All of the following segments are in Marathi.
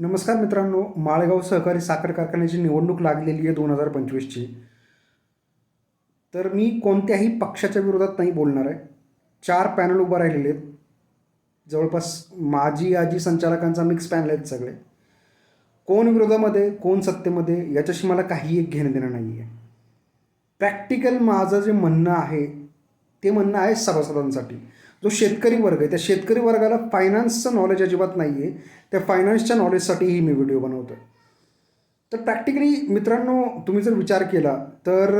नमस्कार मित्रांनो माळेगाव सहकारी साखर कारखान्याची निवडणूक लागलेली आहे दोन हजार पंचवीसची. तर मी कोणत्याही पक्षाच्या विरोधात नाही बोलणार आहे. चार पॅनल उभं राहिलेले आहेत. जवळपास माजी आजी संचालकांचा मिक्स पॅनल आहेत सगळे. कोण विरोधामध्ये कोण सत्तेमध्ये याच्याशी मला काही एक घेणं देणं नाही आहे प्रॅक्टिकल माझं जे म्हणणं आहे ते म्हणणं आहे सभासदांसाठी. जो शेतकरी वर्ग आहे त्या शेतकरी वर्गाला फायनान्सचं नॉलेज अजिबात नाही आहे त्या फायनान्सच्या नॉलेजसाठीही मी व्हिडिओ बनवतो तर प्रॅक्टिकली मित्रांनो तुम्ही जर विचार केला तर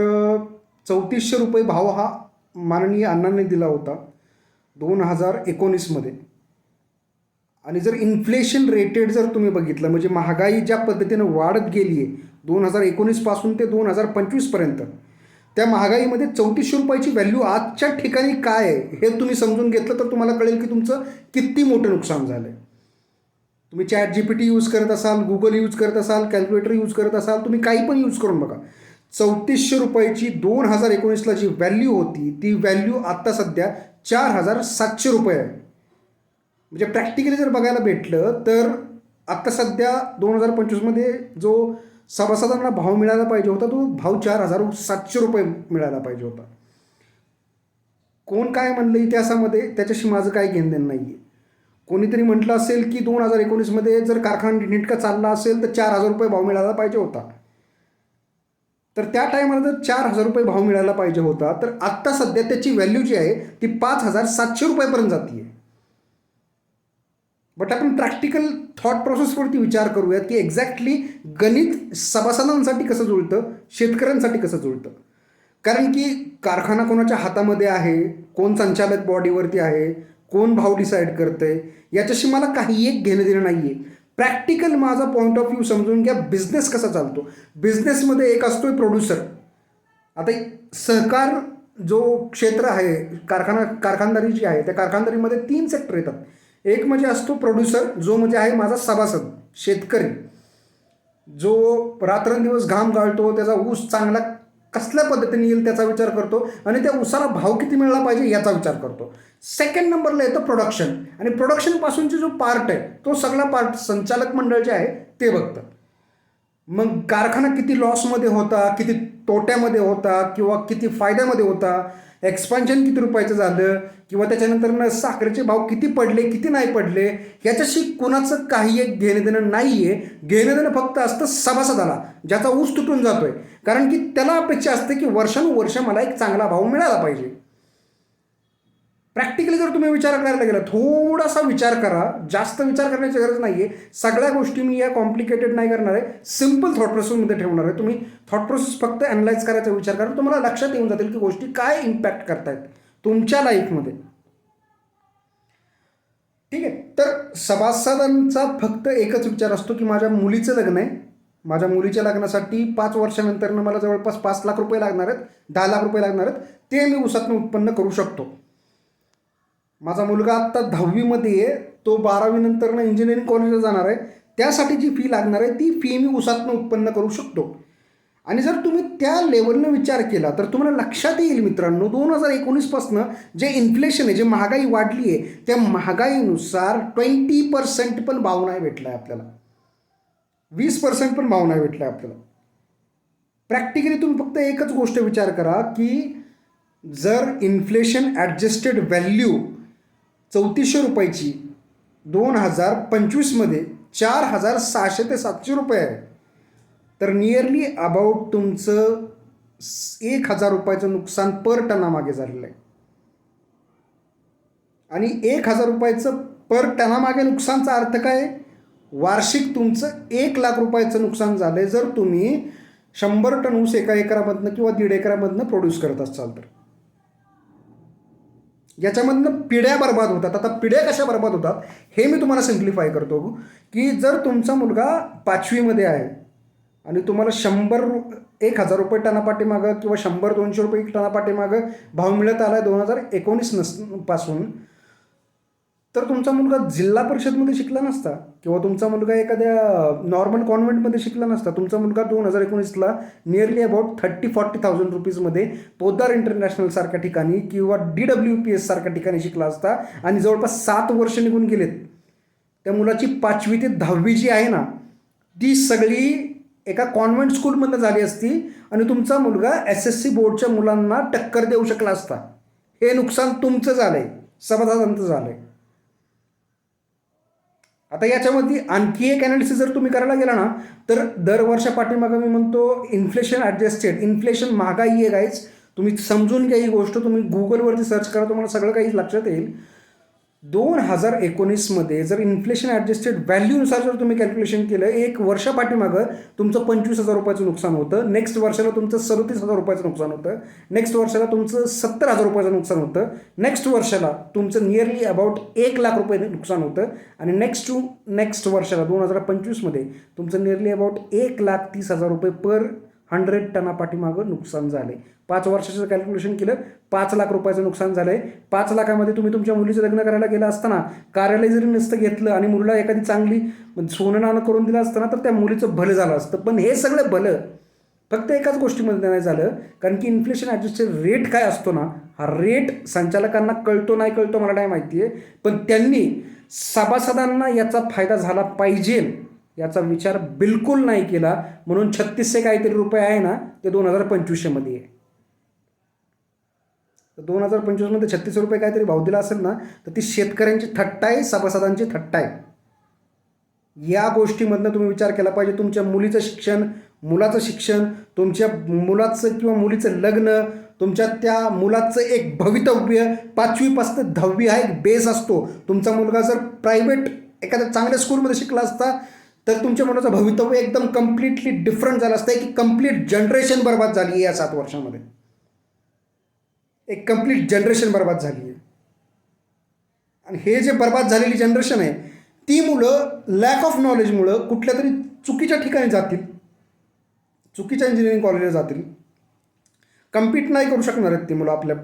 चौतीसशे रुपये भाव हा माननीय अण्णांनी दिला होता दोन हजार एकोणीसमध्ये. आणि जर इन्फ्लेशन रेटेड जर तुम्ही बघितलं म्हणजे महागाई ज्या पद्धतीनं वाढत गेली आहे दोन हजार एकोणीसपासून ते दोन हजार पंचवीसपर्यंत त्या महागाईमध्ये चौतीसशे रुपयाची व्हॅल्यू आजच्या ठिकाणी काय आहे हे तुम्ही समजून घेतलं तर तुम्हाला कळेल की तुमचं किती मोठं नुकसान झालं आहे तुम्ही chat G P T use करत असाल गुगल यूज करत असाल कॅल्क्युलेटर यूज करत असाल तुम्ही काही पण यूज करून बघा. चौतीसशे रुपयाची दोन हजार एकोणीसला जी व्हॅल्यू होती ती व्हॅल्यू आत्ता सध्या चार हजार सातशे रुपये आहे. म्हणजे प्रॅक्टिकली जर बघायला भेटलं तर आत्ता सध्या दोन हजार पंचवीसमध्ये जो सभासदांना भाव मिळायला पाहिजे होता तो भाव चार हजार सातशे रुपये मिळायला पाहिजे होता. कोण काय म्हणलं इतिहासामध्ये त्याच्याशी माझं काही घेणं देणं नाही आहे कोणीतरी म्हटलं असेल की दोन हजार एकोणीसमध्ये जर कारखाना नीटका चालला असेल तर चार हजार रुपये भाव मिळायला पाहिजे होता. तर त्या टायमाला जर चार हजार रुपये भाव मिळायला पाहिजे होता तर आत्ता सध्या त्याची व्हॅल्यू जी आहे ती पाच हजार सातशे रुपयापर्यंत जाते आहे बट आपण प्रॅक्टिकल थॉट प्रोसेसवरती विचार करूयात की एक्झॅक्टली गणित सभासदांसाठी कसं जुळतं शेतकऱ्यांसाठी कसं जुळतं? कारण की कारखाना कोणाच्या हातामध्ये आहे कोण संचालक बॉडीवरती आहे कोण भाव डिसाईड करतंय याच्याशी मला काही एक घेणं देणं नाही आहे प्रॅक्टिकल माझा पॉईंट ऑफ व्ह्यू समजून घ्या बिझनेस कसा चालतो? बिझनेसमध्ये एक असतोय प्रोड्युसर आता सहकार जो क्षेत्र आहे कारखाना कारखानदारी जी आहे त्या कारखानदारीमध्ये तीन सेक्टर येतात. एक म्हणजे असतो प्रोड्युसर जो म्हणजे आहे माझा सभासद शेतकरी. जो रात्रंदिवस घाम गाळतो त्याचा ऊस चांगला कसल्या पद्धतीने येईल त्याचा विचार करतो आणि त्या ऊसाला भाव किती मिळाला पाहिजे याचा विचार करतो. सेकंड नंबरला येतं प्रोडक्शन आणि प्रोडक्शनपासूनची जो पार्ट आहे तो सगळा पार्ट संचालक मंडळ जे आहे ते बघतं मग कारखाना किती लॉसमध्ये होता किती तोट्यामध्ये होता किंवा किती फायद्यामध्ये होता एक्सपान्शन किती रुपयाचं झालं? किंवा त्याच्यानंतर साखरेचे भाव किती पडले किती नाही पडले? याच्याशी कुणाचं काही एक घेणं देणं नाही आहे घेणं देणं फक्त असतं सभासदाला ज्याचा ऊस तुटून जातोय. कारण की त्याला अपेक्षा असते की वर्षानुवर्ष मला एक चांगला भाव मिळाला पाहिजे. प्रॅक्टिकली जर तुम्ही विचार करायला गेला थोडासा विचार करा. जास्त विचार करण्याची गरज नाही आहे सगळ्या गोष्टी मी या कॉम्प्लिकेटेड नाही करणार आहे. सिंपल थॉट प्रोसेसमध्ये ठेवणार आहे. तुम्ही थॉट प्रोसेस फक्त अनालाइज करायचा विचार करा. तुम्हाला लक्षात येऊन जातील की गोष्टी काय इम्पॅक्ट करतायत. तुमच्या लाईफमध्ये ठीक आहे? तर सभासदांचा फक्त एकच विचार असतो की माझ्या मुलीचं लग्न आहे. माझ्या मुलीच्या लग्नासाठी पाच वर्षानंतरनं मला जवळपास पाच लाख रुपये लागणार आहेत. दहा लाख रुपये लागणार आहेत. ते मी उसातनं उत्पन्न करू शकतो. माझा मुलगा आत्ता दहावीमध्ये आहे तो बारावीनंतरनं इंजिनिअरिंग कॉलेजला जाणार आहे. त्यासाठी जी फी लागणार आहे ती फी मी उसातनं उत्पन्न करू शकतो. आणि जर तुम्ही त्या लेवलनं विचार केला तर तुम्हाला लक्षात येईल मित्रांनो दोन हजार एकोणीसपासनं जे इन्फ्लेशन आहे जे महागाई वाढली आहे त्या महागाईनुसार ट्वेंटी पर्सेंट पण भाव नाही भेटला आहे आपल्याला. वीस पर्सेंट पण भाव नाही भेटला आहे आपल्याला. प्रॅक्टिकली तुम्ही फक्त एकच गोष्ट विचार करा की जर इन्फ्लेशन ॲडजस्टेड व्हॅल्यू चौतीसशे रुपयाची दोन हजार पंचवीसमध्ये चार हजार सहाशे ते सातशे रुपये आहे. तर नियरली अबाउट तुमचं एक हजार रुपयाचं नुकसान पर टनामागे झालेलं आहे. आणि एक हजार रुपयाचं पर टनामागे नुकसानचा अर्थ काय? वार्षिक तुमचं एक लाख रुपयाचं नुकसान झालं आहे जर तुम्ही शंभर टन ऊस एका एकरामधनं किंवा दीड एकरामधनं प्रोड्यूस करत असाल तर. याच्यामधनं पिढ्या बर्बाद होतात. आता पिढ्या कशा बर्बाद होतात हे मी तुम्हाला सिम्प्लिफाय करतो की जर तुमचा मुलगा पाचवीमध्ये आहे आणि तुम्हाला शंभर एक हजार रुपये टनापाठीमागं किंवा शंभर दोनशे रुपये टनापाठीमागं भाव मिळत आला आहे दोन हजार एकोणीस नसपासून तर तुमचा मुलगा जिल्हा परिषदमध्ये शिकला नसता किंवा तुमचा मुलगा एखाद्या नॉर्मल कॉन्व्हेंटमध्ये शिकला नसता तुमचा मुलगा दोन हजार एकोणीसला nearly about thirty forty thousand रुपीजमध्ये Poddar international सारख्या ठिकाणी किंवा डी डब्ल्यू पी एस सारख्या ठिकाणी शिकला असता आणि जवळपास सात वर्ष निघून गेलेत. त्या मुलाची पाचवी ते दहावी जी आहे ना ती सगळी एका कॉन्व्हेंट स्कूलमधनं झाली असती आणि तुमचा मुलगा एस एस सी बोर्डच्या मुलांना टक्कर देऊ शकला असता. हे नुकसान तुमचं झालं आहे समाधानांचं झालं आहे आता याच्यामध्ये आणखी एक ॲनालिसिस जर तुम्ही करायला गेला ना तर दर वर्षा पाठीमागं मी म्हणतो इन्फ्लेशन ॲडजस्टेड इन्फ्लेशन महागाई आहे काहीच तुम्ही समजून घ्या ही गोष्ट तुम्ही गुगलवरती सर्च करा तुम्हाला सगळं काही लक्षात येईल. दोन हजार एकोणीसमध्ये जर इन्फ्लेशन ॲडजस्टेड व्हॅल्यूनुसार जर तुम्ही कॅल्क्युलेशन केलं एक वर्षापाठीमागं तुमचं पंचवीस हजार रुपयाचं नुकसान होतं. नेक्स्ट वर्षाला तुमचं सदतीस हजार रुपयाचं नुकसान होतं. नेक्स्ट वर्षाला तुमचं सत्तर हजार रुपयाचं नुकसान होतं. नेक्स्ट वर्षाला तुमचं नियरली अबाउट एक लाख रुपये नुकसान होतं. आणि नेक्स्ट टू नेक्स्ट वर्षाला दोन हजार पंचवीसमध्ये तुमचं नियरली अबाउट एक लाख तीस हजार रुपये पर हंड्रेड टना पाठीमागं नुकसान आहे पाच वर्षाचं कॅल्क्युलेशन केलं पाच लाख रुपयाचं नुकसान झालं आहे पाच लाखामध्ये तुम्ही तुमच्या मुलीचं लग्न करायला गेलं असताना कार्यालय जरी नसतं घेतलं आणि मुलीला एखादी चांगली सोनं नाणं करून दिलं असतं ना तर त्या मुलीचं भलं झालं असतं. पण हे सगळं भलं फक्त एकाच गोष्टीमध्ये नाही झालं. कारण की इन्फ्लेशन ॲडजस्टेड रेट काय असतो ना हा रेट संचालकांना कळतो नाही कळतो मला नाही माहिती आहे पण त्यांनी सभासदांना याचा फायदा झाला पाहिजे. याचा विचार बिलकुल नाही केला. म्हणून छत्तीसशे काहीतरी रुपये आहे ना ते दोन हजार पंचवीसशेमध्ये आहे. तर दोन हजार पंचवीसमध्ये छत्तीस रुपये काहीतरी भाव दिला असेल ना तर ती शेतकऱ्यांची थट्टा आहे सभासदांची थट्टा आहे. या गोष्टीमधनं तुम्ही विचार केला पाहिजे. तुमच्या मुलीचं शिक्षण मुलाचं शिक्षण तुमच्या मुलाचं किंवा मुलीचं लग्न तुमच्या त्या मुलाचं एक भवितव्य पाचवीपासून दहावी हा एक बेस असतो. तुमचा मुलगा जर प्रायव्हेट एखाद्या चांगल्या स्कूलमध्ये शिकला असता तर तुमच्या मुलाचं भवितव्य एकदम कम्प्लिटली डिफरंट झालं असतं. की कंप्लीट जनरेशन बर्बाद झाली आहे या सात वर्षामध्ये. एक कंप्लीट जनरेशन बर्बाद झाली आहे. आणि हे जे बर्बाद झालेली जनरेशन आहे ती मुलं लॅक ऑफ नॉलेजमुळं कुठल्या तरी चुकीच्या ठिकाणी जातील. चुकीच्या इंजिनिअरिंग कॉलेजला जातील. कम्पीट नाही करू शकणार आहेत ती मुलं आपल्या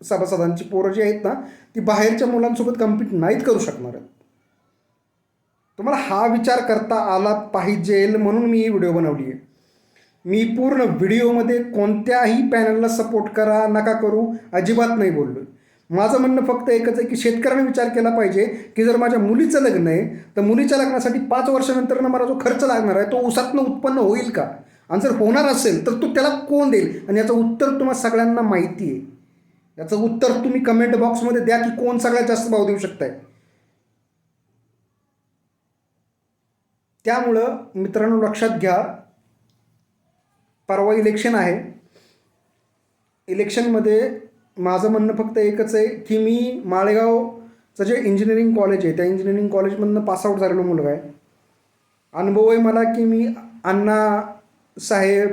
सभासदांची पोरं जी आहेत ना ती बाहेरच्या मुलांसोबत कम्पीट नाहीत करू शकणार आहेत. तुम्हाला हा विचार करता आला पाहिजे म्हणून मी ही व्हिडिओ बनवली आहे. मी पूर्ण व्हिडिओमध्ये कोणत्याही पॅनलला सपोर्ट करा नका करू अजिबात नाही बोललो. माझं म्हणणं फक्त एकच आहे की शेतकऱ्याने विचार केला पाहिजे की जर माझ्या मुलीचं लग्न आहे तर मुलीच्या लग्नासाठी पाच वर्षानंतर मला जो खर्च लागणार आहे तो उसातनं उत्पन्न होईल का? आणि जर होणार असेल तर तो त्याला कोण देईल? आणि याचं उत्तर तुम्हाला सगळ्यांना माहिती आहे. याचं उत्तर तुम्ही कमेंट बॉक्समध्ये द्या की कोण सगळ्यात जास्त भाव देऊ शकताय. त्यामुळं मित्रांनो लक्षात घ्या परवा इलेक्शन आहे. इलेक्शनमध्ये माझं म्हणणं फक्त एकच आहे की मी माळेगावचं जे इंजिनिअरिंग कॉलेज आहे त्या इंजिनिअरिंग कॉलेजमधनं पासआउट झालेलो मुलगा आहे. अनुभव आहे मला की मी अण्णा साहेब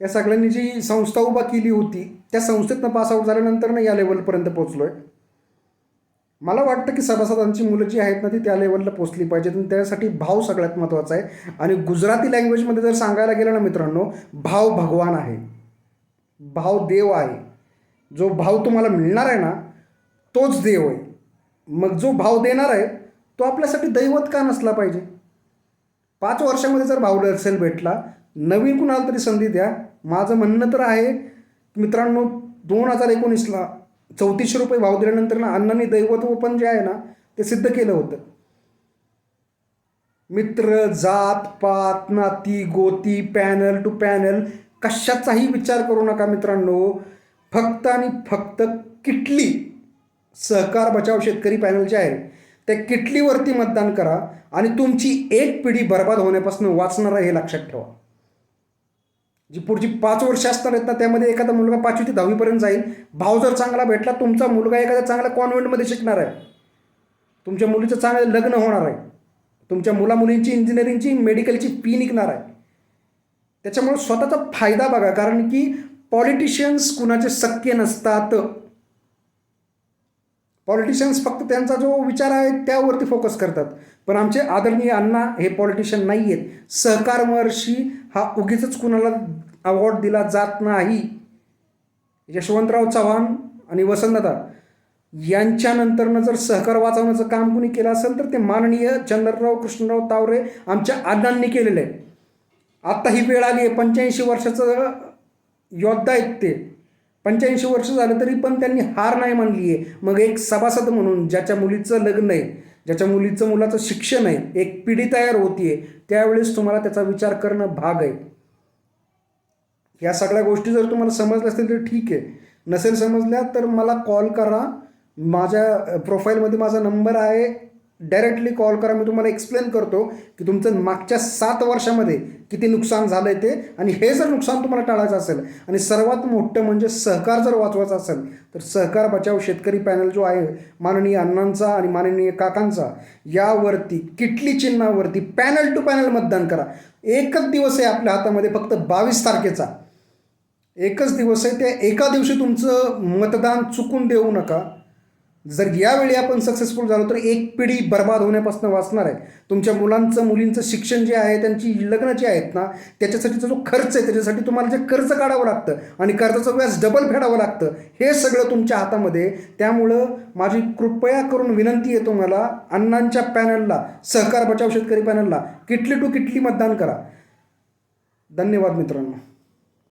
या सगळ्यांनी जी संस्था उभा केली होती त्या संस्थेतनं पासआउट झाल्यानंतर ना या लेवलपर्यंत पोचलो आहे मला वाटतं की सभासदांची मुलं जी आहेत ना ती त्या लेवलला पोचली पाहिजेत आणि त्यासाठी भाव सगळ्यात महत्त्वाचा आहे. आणि गुजराती लँग्वेजमध्ये जर सांगायला गेलं ना मित्रांनो भाव भगवान आहे. भाव देव आहे. जो भाव तुम्हाला मिळणार आहे ना तोच देव आहे. मग जो भाव देणार आहे तो आपल्यासाठी दैवत का नसला पाहिजे? पाच वर्षामध्ये जर भाव नसेल भेटला नवीन कुणाला तरी संधी द्या. माझं म्हणणं तर आहे मित्रांनो दोन हजार एकोणीसला चौतीसशे रुपये भाव दिल्यानंतर ना अण्णांनी दैवत्व पण जे आहे ना ते सिद्ध केलं होतं. मित्र जात पात नाती गोती पॅनल टू पॅनल कशाचाही विचार करू नका मित्रांनो. फक्त आणि फक्त किटली सहकार बचाव शेतकरी पॅनल जे आहे त्या किटलीवरती मतदान करा आणि तुमची एक पिढी बर्बाद होण्यापासून वाचणार आहे हे लक्षात ठेवा. जी पुढची पाच वर्ष असणार आहेत ना त्यामध्ये एखादा मुलगा पाचवी ते दहावीपर्यंत जाईल. भाव जर चांगला भेटला तुमचा मुलगा एखादा चांगल्या कॉन्व्हेंटमध्ये शिकणार आहे. तुमच्या मुलीचं चांगलं लग्न होणार आहे. तुमच्या मुलामुलींची इंजिनिअरिंगची मेडिकलची फी निघणार आहे. त्याच्यामुळे स्वतःचा फायदा बघा कारण की पॉलिटिशियन्स कुणाचे सख्य नसतात. पॉलिटिशियन्स फक्त त्यांचा जो विचार आहे त्यावरती फोकस करतात. पण आमचे आदरणीय अण्णा हे पॉलिटिशियन नाही आहेत सहकारवर्षी हा उगीच कुणाला अवॉर्ड दिला जात नाही. यशवंतराव चव्हाण आणि वसंतदा यांच्यानंतरनं जर सहकार वाचवण्याचं काम कुणी केलं असेल तर ते माननीय चंद्रराव कृष्णराव तावरे आमच्या अण्णांनी केलेलं आहे. आत्ता ही वेळ आली आहे पंच्याऐंशी वर्षाचं योद्धा आहेत ते. पंच्याऐंशी वर्ष झालं तरी पण त्यांनी हार नाही मानली आहे मग एक सभासद म्हणून ज्याच्या मुलीचं लग्न आहे ज्याच्या मुलीचं मुलाचं शिक्षण आहे एक पिढी तयार होतीये त्यावेळेस तुम्हाला त्याचा विचार करणं भाग आहे. या सगळ्या गोष्टी जर तुम्हाला समजल्या असतील तर ठीक आहे. नसेल समजल्या तर मला कॉल करा. माझ्या प्रोफाईलमध्ये माझा नंबर आहे. डायरेक्टली कॉल करा मी तुम्हाला एक्सप्लेन करतो की तुमचं मागच्या सात वर्षामध्ये किती नुकसान झालं आहे ते आणि हे जर नुकसान तुम्हाला टाळायचं असेल आणि सर्वात मोठं म्हणजे सहकार जर वाचवायचा असेल तर सहकार बचाव शेतकरी पॅनल जो आहे माननीय अण्णांचा आणि माननीय काकांचा यावरती किटली चिन्हावरती पॅनल टू पॅनल मतदान करा. एकच दिवस आहे आपल्या हातामध्ये फक्त बावीस तारखेचा. एकच दिवस आहे त्या एका दिवशी तुमचं मतदान चुकून देऊ नका. जर यावेळी आपण सक्सेसफुल झालो तर एक पिढी बर्बाद होण्यापासून वाचणार आहे. तुमच्या मुलांचं मुलींचं शिक्षण जे आहे त्यांची लग्न जी आहेत ना त्याच्यासाठीचा जो खर्च आहे त्याच्यासाठी तुम्हाला जे कर्ज काढावं लागतं आणि कर्जाचं व्याज डबल फेडावं लागतं हे सगळं तुमच्या हातामध्ये. त्यामुळं माझी कृपया करून विनंती आहे तुम्हाला अण्णांच्या पॅनलला सहकार बचाव शेतकरी पॅनलला किटली टू किटली मतदान करा. धन्यवाद मित्रांनो.